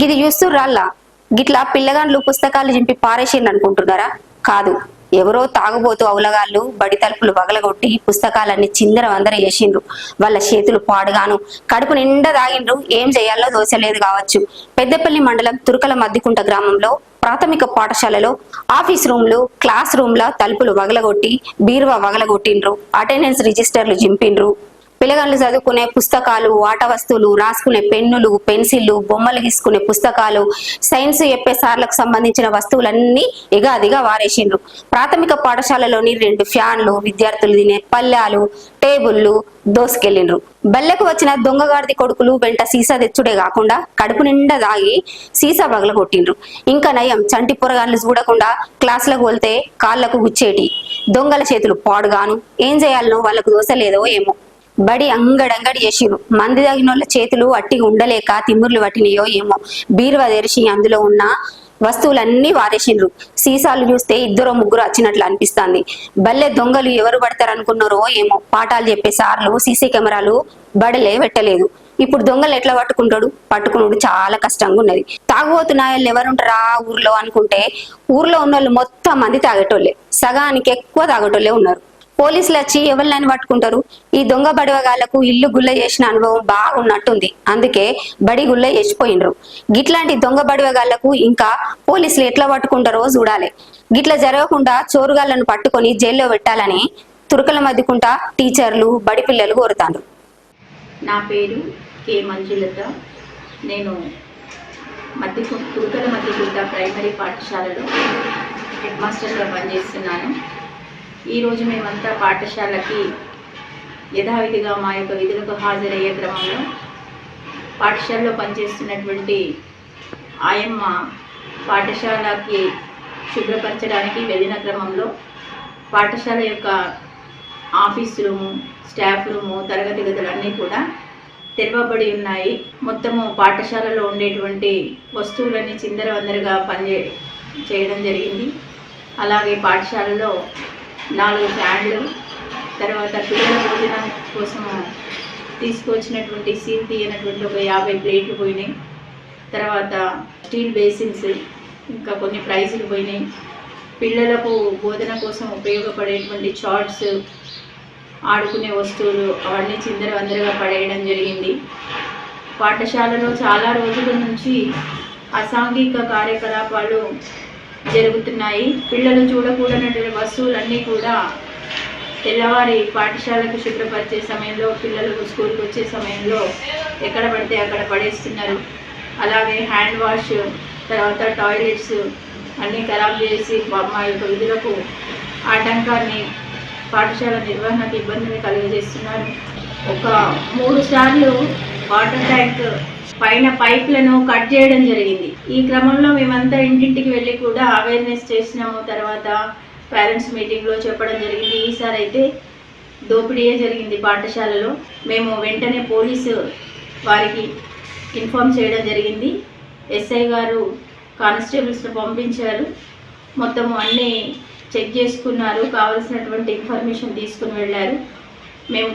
గిది చూస్తుర్రాల్లా గిట్లా పిల్లగాండ్లు పుస్తకాలు చింపి పారేసిండ్రు అనుకుంటున్నారా? కాదు. ఎవరో తాగుబోతూ అవులగాళ్ళు బడి తలుపులు వగలగొట్టి పుస్తకాలన్నీ చిందర వందర చేసిండ్రు. వాళ్ళ చేతులు పాడుగాను కడుపు నిండా తాగిండ్రు. ఏం చేయాలో దోచలేదు కావచ్చు. పెద్దపల్లి మండలం తురుకల మద్దికుంట గ్రామంలో ప్రాథమిక పాఠశాలలో ఆఫీస్ రూమ్లు క్లాస్ రూమ్ల తలుపులు వగలగొట్టి బీరువా వగలగొట్టిండ్రు. అటెండెన్స్ రిజిస్టర్లు జింపిండ్రు పిల్లగాళ్ళు చదువుకునే పుస్తకాలు ఆట వస్తువులు రాసుకునే పెన్నులు పెన్సిళ్ళు బొమ్మలు గీసుకునే పుస్తకాలు సైన్స్ చెప్పే సార్లకు సంబంధించిన వస్తువులన్నీ ఎగాదిగా వారేసిండ్రు ప్రాథమిక పాఠశాలలోని రెండు ఫ్యాన్లు విద్యార్థులు తినే పల్లెలు టేబుల్లు దోసుకెళ్ళిండ్రు. బల్లెకు వచ్చిన దొంగగాడిది కొడుకులు వెంట సీసా తెచ్చుడే కాకుండా కడుపు నిండా దాగి సీసా పగల కొట్టిండ్రు. ఇంకా నయం చంటి పొరగాళ్ళు చూడకుండా క్లాసులకు వెళ్తే కాళ్ళకు గుచ్చేటి. దొంగల చేతులు పాడుగాను. ఏం చేయాలనో వాళ్ళకు దోశలేదో ఏమో. బడి అంగడంగడి చేసిరు మంది తగినోళ్ళ చేతులు అట్టిగా ఉండలేక తిమ్ముర్లు పట్టినయో ఏమో. బీరువా తెరిచి అందులో ఉన్న వస్తువులన్నీ వారేసిండ్రు. సీసాలు చూస్తే ఇద్దరు ముగ్గురు వచ్చినట్లు అనిపిస్తుంది. బల్లె దొంగలు ఎవరు పడతారు అనుకున్నారో ఏమో. పాఠాలు చెప్పే సార్లు సీసీ కెమెరాలు బడలే పెట్టలేదు. ఇప్పుడు దొంగలు ఎట్లా పట్టుకుంటాడు? పట్టుకున్నాడు చాలా కష్టంగా ఉన్నది. తాగుబోతున్నాయలు ఎవరుంటారా ఊర్లో అనుకుంటే ఊర్లో ఉన్న వాళ్ళు మొత్తం మంది తాగేటోళ్ళే. సగానికి ఎక్కువ తాగేటోళ్ళే ఉన్నారు. పోలీసులు వచ్చి ఎవరిని పట్టుకుంటారు. ఈ దొంగ బడివగాళ్ళకు ఇల్లు గుల్ల చేసిన అనుభవం బాగున్నట్టుంది. అందుకే బడి గుల్ల చేసిపోయినరు గిట్లాంటి దొంగ బడివగాళ్ళకు ఇంకా పోలీసులు ఎట్లా పట్టుకుంటారో చూడాలి. గిట్ల జరగకుండా చోరుగాళ్ళను పట్టుకొని జైల్లో పెట్టాలని తురకల మధ్యకుంటా టీచర్లు బడి పిల్లలు కోరుతాండ్రు. నా పేరు కే మంజులత. నేను మధ్య తురకల మధ్యకుంట ప్రైమరీ పాఠశాలలో హెడ్ మాస్టర్గా పనిచేస్తున్నాను. ఈరోజు మేమంతా పాఠశాలకి యథావిధిగా మా యొక్క విధులకు హాజరయ్యే క్రమంలో పాఠశాలలో పనిచేస్తున్నటువంటి ఆయమ్మ పాఠశాలకి శుభ్రపరచడానికి వెళ్ళిన క్రమంలో పాఠశాల యొక్క ఆఫీస్ రూము స్టాఫ్ రూము తరగతి గదులన్నీ కూడా తెరవబడి ఉన్నాయి. మొత్తము పాఠశాలలో ఉండేటువంటి వస్తువులన్నీ చిందరవందరగా పనిచే చేయడం జరిగింది. అలాగే పాఠశాలలో నాలుగు ఫ్యాన్లు తర్వాత పిల్లల భోజనం కోసం తీసుకొచ్చినటువంటి సీల్ తీయనటువంటి ఒక యాభై ప్లేట్లు పోయినాయి. తర్వాత స్టీల్ బేసిన్స్ ఇంకా కొన్ని ప్రైజులు పోయినాయి. పిల్లలకు బోధన కోసం ఉపయోగపడేటువంటి చార్ట్స్ ఆడుకునే వస్తువులు అవన్నీ చిందర వందరగా పడేయడం జరిగింది. పాఠశాలలో చాలా రోజుల నుంచి అసాంఘిక కార్యకలాపాలు జరుగుతున్నాయి. పిల్లలు చూడకూడనటువంటి వస్తువులన్నీ కూడా తెల్లవారి పాఠశాలకు శుభ్రపరిచే సమయంలో పిల్లలకు స్కూల్కి వచ్చే సమయంలో ఎక్కడ పడితే అక్కడ పడేస్తున్నారు. అలాగే హ్యాండ్ వాష్ తర్వాత టాయిలెట్స్ అన్నీ ఖరాబ్ చేసి మా- మా యొక్క విధులకు ఆటంకాన్ని పాఠశాల నిర్వహణకు ఇబ్బందిని కలుగజేస్తున్నారు. ఒక మూడు సార్లు వాటర్ ట్యాంక్ పైన పైప్లను కట్ చేయడం జరిగింది. ఈ క్రమంలో మేమంతా ఇంటింటికి వెళ్ళి కూడా అవేర్నెస్ చేసినాము. తర్వాత పేరెంట్స్ మీటింగ్లో చెప్పడం జరిగింది. ఈసారి అయితే దోపిడీయే జరిగింది పాఠశాలలో. మేము వెంటనే పోలీసు వారికి ఇన్ఫామ్ చేయడం జరిగింది. ఎస్ఐ గారు కానిస్టేబుల్స్ని పంపించారు. మొత్తము అన్నీ చెక్ చేసుకున్నారు. కావలసినటువంటి ఇన్ఫర్మేషన్ తీసుకుని వెళ్ళారు. మేము